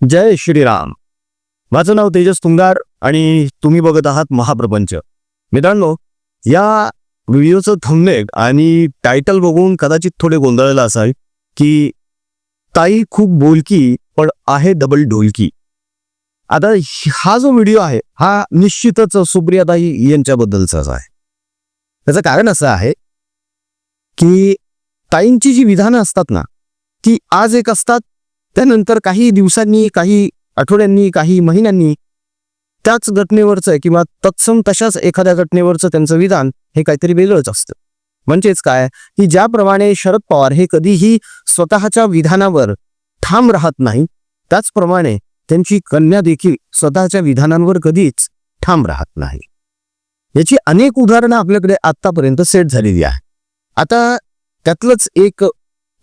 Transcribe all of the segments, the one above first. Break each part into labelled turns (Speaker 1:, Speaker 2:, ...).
Speaker 1: जय श्रीराम. माझं नाव तेजस तुंगार आणि तुम्ही बघत आहात महाप्रपंच. मित्रांनो या व्हिडिओचं थंबनेक आणि टायटल बघून कदाचित थोडे गोंधळलेलं असाल की ताई खूप बोलकी पण आहे डबल ढोलकी आता हा जो व्हिडिओ आहे हा निश्चितच सुप्रियाताई यांच्याबद्दलचाच आहे. त्याचं कारण असं आहे की ताईंची जी विधानं असतात ना ती आज एक असतात त्यानंतर काही दिवसांनी काही आठवड्यांनी काही महिन्यांनी त्याच घटनेवरचं किंवा तत्सम तशाच एखाद्या घटनेवरचं त्यांचं विधान हे काहीतरी वेगळंच असतं. म्हणजेच काय? की ज्याप्रमाणे शरद पवार हे कधीही स्वतःच्या विधानावर ठाम राहत नाही त्याचप्रमाणे त्यांची कन्या देखील स्वतःच्या विधानांवर कधीच ठाम राहत नाही. याची अनेक उदाहरणं आपल्याकडे आतापर्यंत सेट झालेली आहे आता त्यातलंच एक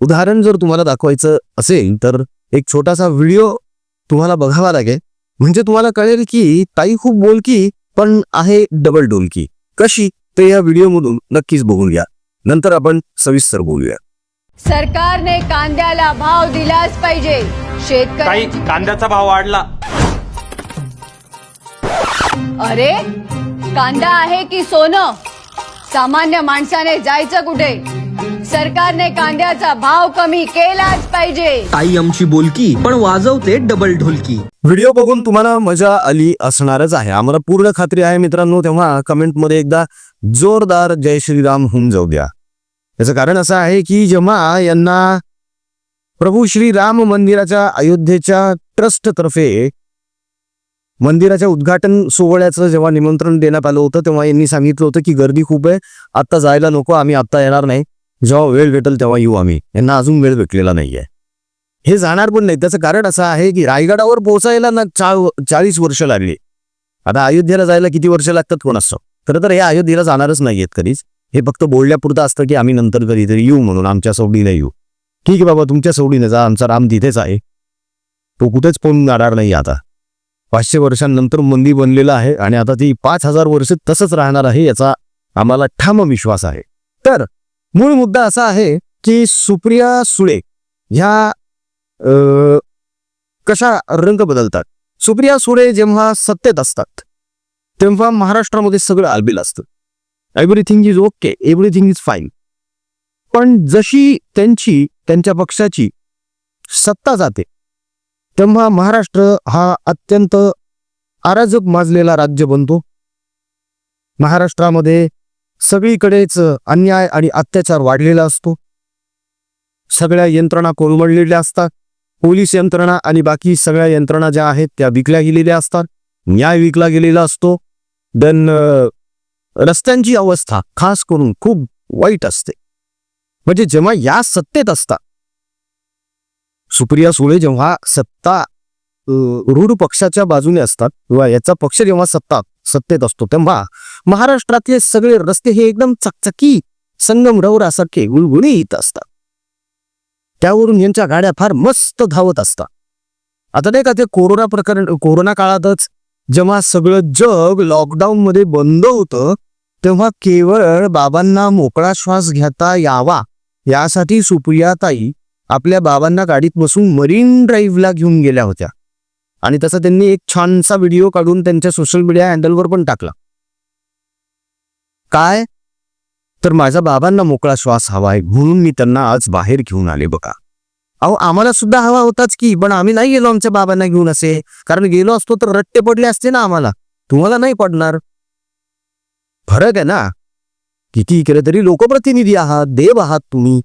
Speaker 1: उदाहरण जर तुम्हाला दाखवायचं असेल तर एक छोटासा व्हिडिओ तुम्हाला बघावा लागेल. म्हणजे तुम्हाला कळेल की ताई खूप बोलकी पण आहे डबल डोलकी. कशी? ते या व्हिडिओमधून नक्कीच बघून घ्या. नंतर आपण सविस्तर बोलूया.
Speaker 2: सरकारने कांद्याला भाव दिलाच पाहिजे. शेतकरी
Speaker 3: कांद्याचा भाव वाढला.
Speaker 2: अरे कांदा आहे की सोनं? सामान्य माणसाने जायचं कुठे? सरकारने कांद्याचा भाव कमी केलाच पाहिजे.
Speaker 4: ताई आमची बोलकी पण वाजवते डबल ढोलकी.
Speaker 1: व्हिडिओ बघून तुम्हाला मजा आली असणारच आहे. आम्हाला पूर्ण खात्री आहे मित्रांनो तेव्हा कमेंटमध्ये एकदा जोरदार जय श्रीराम होऊन जाऊ द्या. याचं कारण असं आहे की जेव्हा यांना प्रभू श्री राम मंदिराच्या अयोध्येच्या ट्रस्ट तर्फे मंदिराच्या उद्घाटन सोहळ्याचं जेव्हा निमंत्रण देण्यात आलं होतं तेव्हा यांनी सांगितलं होतं की गर्दी खूप आहे आत्ता जायला नको आम्ही आत्ता येणार नाही. जेव्हा वेळ भेटेल तेव्हा येऊ आम्ही. यांना अजून वेळ भेटलेला नाहीये. हे जाणार पण नाही. त्याचं कारण असं आहे की रायगडावर पोहोचायला ना चा चाळीस वर्ष लागली. आता अयोध्येला जायला किती वर्ष लागतात कोण असतं खरं तर हे अयोध्येला जाणारच नाहीयेत कधीच. हे फक्त बोलण्यापुरतं असतं की आम्ही नंतर कधीतरी येऊ म्हणून आमच्या सवडीला येऊ. ठीक आहे बाबा तुमच्या सवडीने जा. आमचा राम तिथेच आहे. तो कुठेच पळून जाणार नाही आता. पाचशे वर्षांनंतर मंदिर बनलेलं आहे आणि आता ती पाच हजार वर्ष तसंच राहणार आहे याचा आम्हाला ठाम विश्वास आहे. तर मूळ मुद्दा असा आहे की सुप्रिया सुळे ह्या कशा रंग बदलतात? सुप्रिया सुळे जेव्हा सत्तेत असतात तेव्हा महाराष्ट्रामध्ये सगळं आलबिल असतं. Everything is okay everything is fine पण जशी त्यांची त्यांच्या पक्षाची सत्ता जाते तेव्हा महाराष्ट्र हा अत्यंत अराजक माजलेला राज्य बनतो. महाराष्ट्रामध्ये सगळीकडेच अन्याय आणि अत्याचार वाढलेला असतो. सगळ्या यंत्रणा कोलमडलेल्या असतात. पोलीस यंत्रणा आणि बाकी सगळ्या यंत्रणा ज्या आहेत त्या विकल्या गेलेल्या असतात. न्याय विकला गेलेला असतो. देन रस्त्यांची अवस्था खास करून खूप वाईट असते. म्हणजे जेव्हा या सत्तेत असतात सुप्रिया सुळे जेव्हा सत्ता रूढ पक्षाच्या बाजूने असतात किंवा याचा पक्ष जेव्हा सत्ता सत्तेत असतो तेव्हा महाराष्ट्रातले सगळे रस्ते हे एकदम चकचकी संगमरवरासारखे गुळगुळीत असतात. त्यावरून यांच्या गाड्या फार मस्त धावत असतात. आता नाही का ते कोरोना प्रकरण कोरोना काळातच जेव्हा सगळं जग लॉकडाऊन मध्ये बंद होतं तेव्हा केवळ बाबांना मोकळा श्वास घेता यावा यासाठी सुप्रियाताई आपल्या बाबांना गाडीत बसून मरीन ड्राईव्हला घेऊन गेल्या होत्या. आणि तसा त्यांनी एक छानसा व्हिडिओ काढून त्यांच्या सोशल मीडिया हँडलवर पण टाकला. काय? तर माझ्या बाबांना मोकळा श्वास हवाय म्हणून मी त्यांना आज बाहेर घेऊन आले बघा. अहो आम्हाला सुद्धा हवा होताच की पण आम्ही नाही गेलो आमच्या बाबांना घेऊन असे. कारण गेलो असतो तर रट्टे पडले असते ना आम्हाला. तुम्हाला नाही पडणार. फरक आहे ना? किती केलं तरी लोकप्रतिनिधी आहात देव आहात तुम्ही.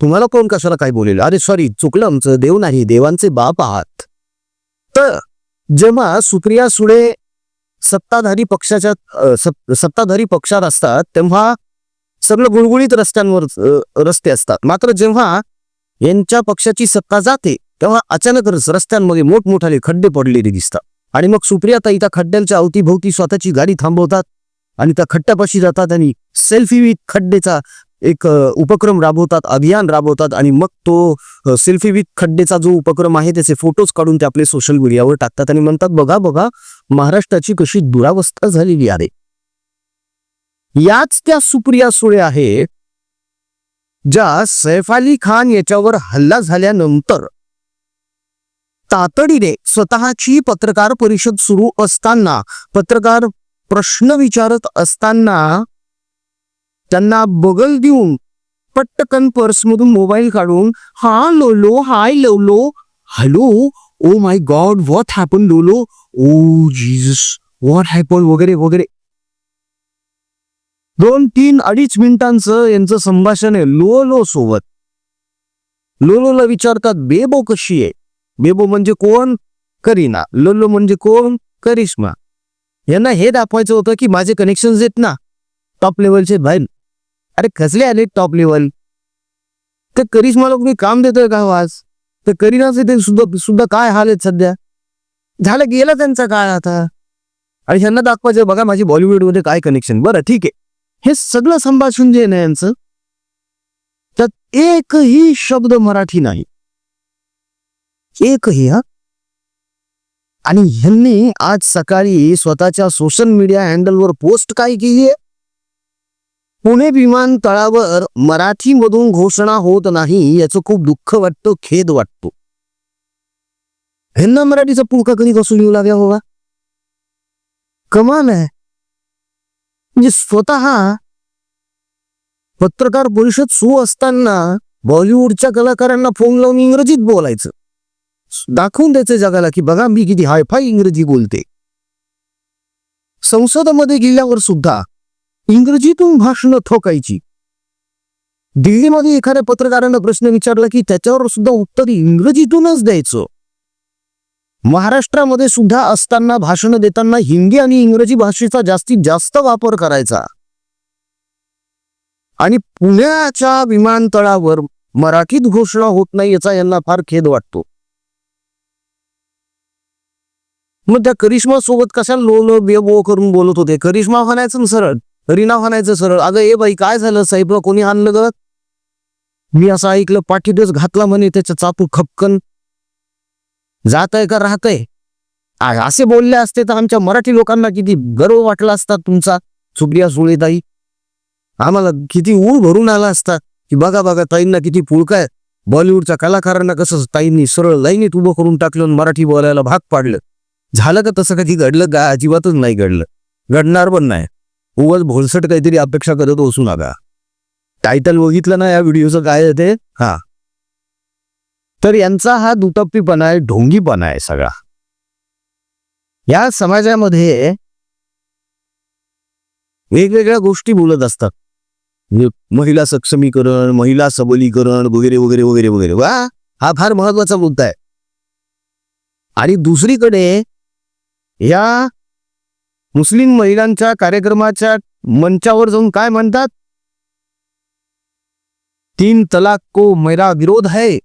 Speaker 1: तुम्हाला कोण कशाला काय बोलेल? अरे सॉरी चुकलं आमचं. देव नाही देवांचे बाप आहात. तर जेव्हा सुप्रिया सुळे सत्ताधारी पक्षाच्या सत- सत्ताधारी पक्षात असतात तेव्हा सगळं गुळगुळीत रस्त्यांवर रस्ते असतात. मात्र जेव्हा यांच्या पक्षाची सत्ता जाते तेव्हा अचानकच रस्त्यांमध्ये मोठमोठाले खड्डे पडलेले दिसतात. आणि मग सुप्रियाताई त्या खड्ड्यांच्या अवतीभोवती स्वतःची गाडी थांबवतात आणि त्या खड्ड्यापाशी जातात आणि सेल्फी विथ खड्डेचा एक उपक्रम राबवतात अभियान राबवतात आणि मग तो सेल्फी विथ खड्डेचा जो उपक्रम आहे त्याचे फोटोज काढून ते आपले सोशल मीडियावर टाकतात आणि म्हणतात बघा बघा महाराष्ट्राची कशी दुरावस्था झालेली आहे. याच त्या सुप्रिया सुळे आहे ज्या सैफ अली खान याच्यावर हल्ला झाल्यानंतर तातडीने स्वतःची पत्रकार परिषद सुरू असताना पत्रकार प्रश्न विचारत असताना त्यांना बगल देऊन पटकन पर्समधून मोबाईल काढून हा लोलो हाय लोलो hello oh my god what happen लोलो ओ जीजस व्हॉट हॅपन वगैरे वगैरे. दोन तीन अडीच मिनिटांचं यांचं संभाषण आहे लोलो सोबत. लोलोला विचारतात बेबो कशी आहे? बेबो म्हणजे कोण? करीना. लोलो म्हणजे कोण? करिश्मा. यांना हे दाखवायचं होतं की माझे कनेक्शन आहेत ना. टॉप लेवलचे बाहेर. अरे कसले आले टॉप लेवल तर करिश्माला मी काम देतोय का हो आज? तर करिनाचे ते सुद्धा सुद्धा काय हाल आहेत सध्या? झालं गेला त्यांचा काय आता. आणि ह्यांना दाखवायचं बघा माझी बॉलिवूडमध्ये काय कनेक्शन बरं ठीक आहे. हे सगळं संभाषण जे ना यांचं त्यात एकही शब्द मराठी नाही. एकही हा. आणि ह्यांनी आज सकाळी स्वतःच्या सोशल मीडिया हँडलवर पोस्ट काय केली आहे? पुणे विमानतळावर मराठीमधून घोषणा होत नाही याचं खूप दुःख वाटतं खेद वाटतो. ह्यांना मराठीचा पुळका कधी कसून येऊ लागला होगा कमाल आहे. म्हणजे स्वतः पत्रकार परिषद सुरू असताना बॉलिवूडच्या कलाकारांना फोन लावून इंग्रजीत बोलायचं. दाखवून द्यायचं जगाला की बघा मी किती हायफाय इंग्रजी बोलते. संसदेमध्ये गेल्यावर सुद्धा इंग्रजीतून भाषणं ठोकायची. दिल्लीमध्ये एखाद्या पत्रकारानं प्रश्न विचारला की त्याच्यावर सुद्धा उत्तर इंग्रजीतूनच द्यायचं. महाराष्ट्रामध्ये सुद्धा असताना भाषण देताना हिंदी आणि इंग्रजी भाषेचा जास्तीत जास्त वापर करायचा. आणि पुण्याच्या विमानतळावर मराठीत घोषणा होत नाही याचा यांना फार खेद वाटतो. मग त्या करिश्मा सोबत कशा लो लो करून बोलत होते? करिश्मा म्हणायचं सरळ रिना म्हणायचं सरळ. अगं ए बाई काय झालं साहेबला कोणी आणलं ग? मी असं ऐकलं पाठीडस घातला म्हणे त्याचा चापू खपकन. जात आहे का राहतय? आ- असे बोलले असते तर आमच्या मराठी लोकांना किती गर्व वाटला असता तुमचा सुप्रिया सुळेताई. आम्हाला किती ऊळ भरून आला असता की बघा बघा ताईंना किती पुळकाय बॉलिवूडच्या कलाकारांना कसं ताईंनी सरळ लाईनीत उभं करून टाकलं आणि मराठी बोलायला भाग पाडलं. झालं का तसं कधी घडलं? का अजिबातच नाही घडलं. घडणार पण नाही. उगाच भोलसट काहीतरी अपेक्षा करत बसू नका. टायटल बघितलं ना या व्हिडिओचं काय ते? हा. तर यांचा हा दुटप्पीपणा आहे ढोंगीपणा आहे सगळा. या समाजामध्ये वेगवेगळ्या गोष्टी बोलत असतात. म्हणजे महिला सक्षमीकरण महिला सबलीकरण वगैरे वगैरे वगैरे वगैरे. वा हा फार महत्त्वाचा मुद्दा आहे. आणि दुसरीकडे या मुस्लिम महिलांच्या कार्यक्रमाच्या मंचावर जाऊन काय म्हणतात? तीन तलाक को मेरा विरोध है.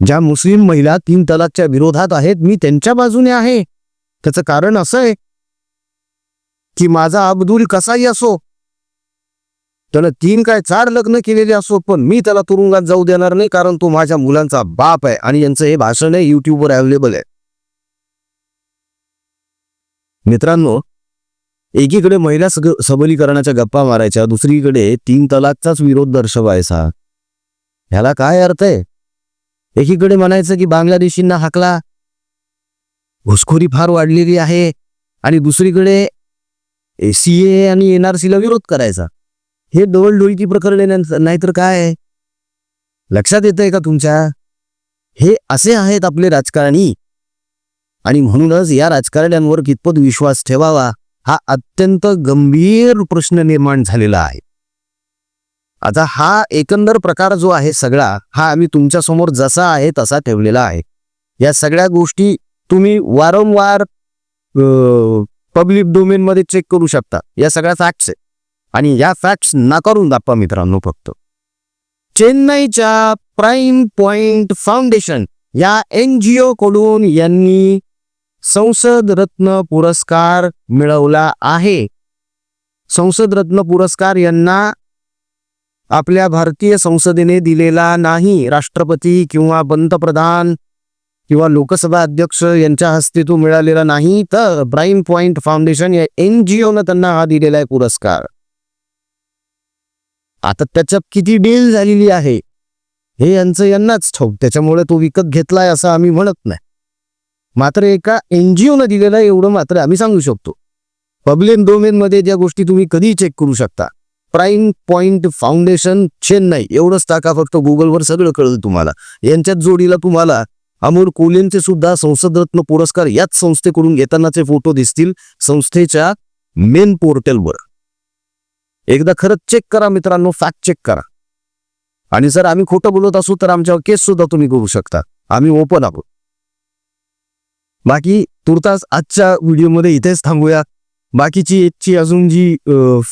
Speaker 1: ज्या मुस्लिम महिला तीन तलाकच्या विरोधात आहेत मी त्यांच्या बाजूने आहे. त्याचं कारण असं आहे की माझा अब्दुल कसाही असो त्यानं तीन काय चार लग्न केलेले असो पण मी त्याला तुरुंगात जाऊ देणार नाही कारण तो माझ्या मुलांचा बाप आहे आणि यांचं हे भाषण आहे युट्यूबवर अवेलेबल आहे. मित्रांनो एकीकडे महिला सग- सबलीकरणाच्या गप्पा मारायच्या दुसरीकडे तीन तलाकचाच विरोध दर्शवायचा. ह्याला काय अर्थ आहे? एकीकडे म्हणायचं की बांगलादेशींना हाकला घुसखोरी फार वाढलेली आहे आणि दुसरीकडे सी ए आणि एन आर सीला विरोध करायचा. हे डोळडोळीची प्रकरणे नाहीतर काय आहे? लक्षात येतंय का तुमच्या? हे असे आहेत आपले राजकारणी. आणि म्हणूनच या राजकारण्यांवर कितपत विश्वास ठेवावा हा अत्यंत गंभीर प्रश्न निर्माण झालेला आहे. आता हा एकंदर प्रकार जो आहे सगळा हा आम्ही तुमच्यासमोर जसा आहे तसा ठेवलेला आहे. या सगळ्या गोष्टी तुम्ही वारंवार पब्लिक डोमेन मध्ये चेक करू शकता. या सगळ्या फॅक्ट्स आहे. आणि या फॅक्ट्स नाकारून दाखवा मित्रांनो फक्त. चेन्नईच्या प्राईम पॉइंट फाउंडेशन या एन जी ओ कडून यांनी संसद रत्न पुरस्कार मिळवला आहे. संसद रत्न पुरस्कार यांना आपल्या भारतीय संसदेने दिलेला नाही. राष्ट्रपती किंवा पंतप्रधान किंवा लोकसभा अध्यक्ष यांच्या हस्ते तो मिळालेला नाही. तर ब्राईम पॉइंट फाउंडेशन या एन जी ओनं त्यांना हा दिलेला आहे पुरस्कार. आता त्याच्यात किती डील झालेली आहे हे यांचं यांनाच ठाऊक. त्याच्यामुळे तो विकत घेतलाय असं आम्ही म्हणत नाही. मात्र एका एनजीओनं दिलेलं एवढं मात्र आम्ही सांगू शकतो. पब्लिक डोमेनमध्ये ज्या गोष्टी तुम्ही कधीही चेक करू शकता. प्राईम पॉइंट फाउंडेशन चेन्नई एवढंच टाका फक्त गुगलवर सगळं कळलं तुम्हाला. यांच्याच जोडीला तुम्हाला अमोल कोलेंचे सुद्धा संसदरत्न पुरस्कार याच संस्थेकडून घेतानाचे फोटो दिसतील संस्थेच्या मेन पोर्टलवर एकदा खरंच चेक करा मित्रांनो फॅक्ट चेक करा. आणि जर आम्ही खोटं बोलत असू तर आमच्यावर केस सुद्धा तुम्ही करू शकता. आम्ही ओपन आहोत. बाकी तुर्तास आजच्या व्हिडिओमध्ये इथेच थांबूया. बाकीची याची अजून जी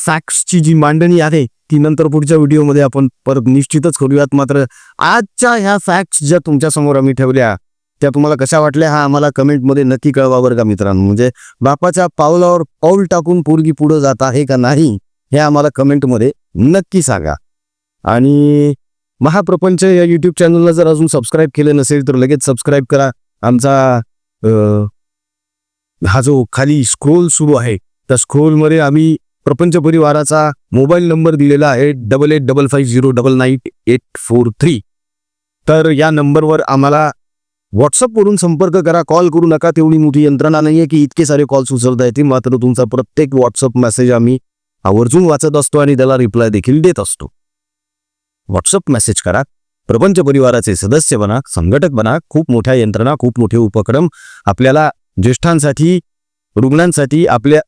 Speaker 1: फॅक्ट्सची जी मांडणी आहे ती नंतर पुढच्या व्हिडिओमध्ये आपण परत निश्चितच करूयात. मात्र आजच्या ह्या फॅक्ट्स ज्या तुमच्यासमोर आम्ही ठेवल्या त्या तुम्हाला कशा वाटल्या हा आम्हाला कमेंटमध्ये नक्की कळवा बरं का मित्रांनो. म्हणजे बापाच्या पावलावर पाऊल टाकून पोरगी पुढं जात आहे का नाही हे आम्हाला कमेंटमध्ये नक्की सांगा. आणि महाप्रपंच या यूट्यूब चॅनलला जर अजून सबस्क्राईब केलं नसेल तर लगेच सबस्क्राईब करा. आमचा हा जो खाली स्क्रोल सुरू आहे त्या स्क्रोलमध्ये आम्ही प्रपंच परिवाराचा मोबाईल नंबर दिलेला आहे double eight double five zero double nine eight four three तर या नंबरवर आम्हाला व्हॉट्सअपवरून संपर्क करा कॉल करू नका तेवढी मोठी यंत्रणा नाही आहे की इतके सारे कॉल्स उचलता येतील मात्र तुमचा प्रत्येक व्हॉट्सअप मेसेज आम्ही आवर्जून वाचत असतो आणि त्याला रिप्लाय देखील देत असतो. व्हॉट्सअप मेसेज करा. प्रपंच परिवाराचे सदस्य बना संघटक बना खूप मोठ्या यंत्रणा खूप मोठे उपक्रम आपल्याला ज्येष्ठांसाठी रुग्णांसाठी आपल्या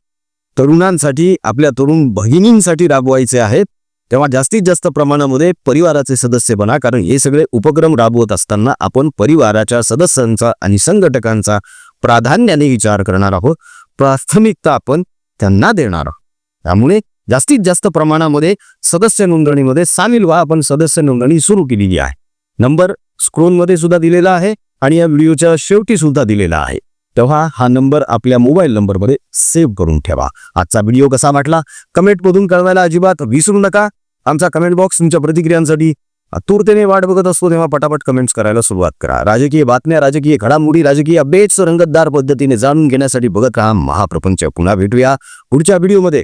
Speaker 1: तरुणांसाठी आपल्या तरुण भगिनींसाठी राबवायचे आहेत. तेव्हा जास्तीत जास्त प्रमाणामध्ये परिवाराचे सदस्य बना कारण हे सगळे उपक्रम राबवत असताना आपण परिवाराच्या सदस्यांचा आणि संघटकांचा प्राधान्याने विचार करणार आहोत. प्राथमिकता आपण त्यांना देणार आहोत. त्यामुळे जास्तीत जास्त प्रमाणामध्ये सदस्य नोंदणीमध्ये सामील व्हा. आपण सदस्य नोंदणी सुरू केलेली आहे. नंबर स्क्रोनमध्ये सुद्धा दिलेला आहे आणि या व्हिडिओच्या शेवटी सुद्धा दिलेला आहे. तेव्हा हा नंबर आपल्या मोबाईल नंबरमध्ये सेव्ह करून ठेवा. आजचा व्हिडिओ कसा वाटला? कमेंटमधून कळवायला अजिबात विसरू नका. आमचा कमेंट बॉक्स तुमच्या प्रतिक्रियांसाठी आतुरतेने वाट बघत असतो. तेव्हा पटापट कमेंट्स करायला सुरुवात करा. राजकीय बातम्या राजकीय घडामोडी राजकीय अपडेट्स रंगतदार पद्धतीने जाणून घेण्यासाठी बघत राहा महाप्रपंच. पुन्हा भेटूया पुढच्या व्हिडिओमध्ये.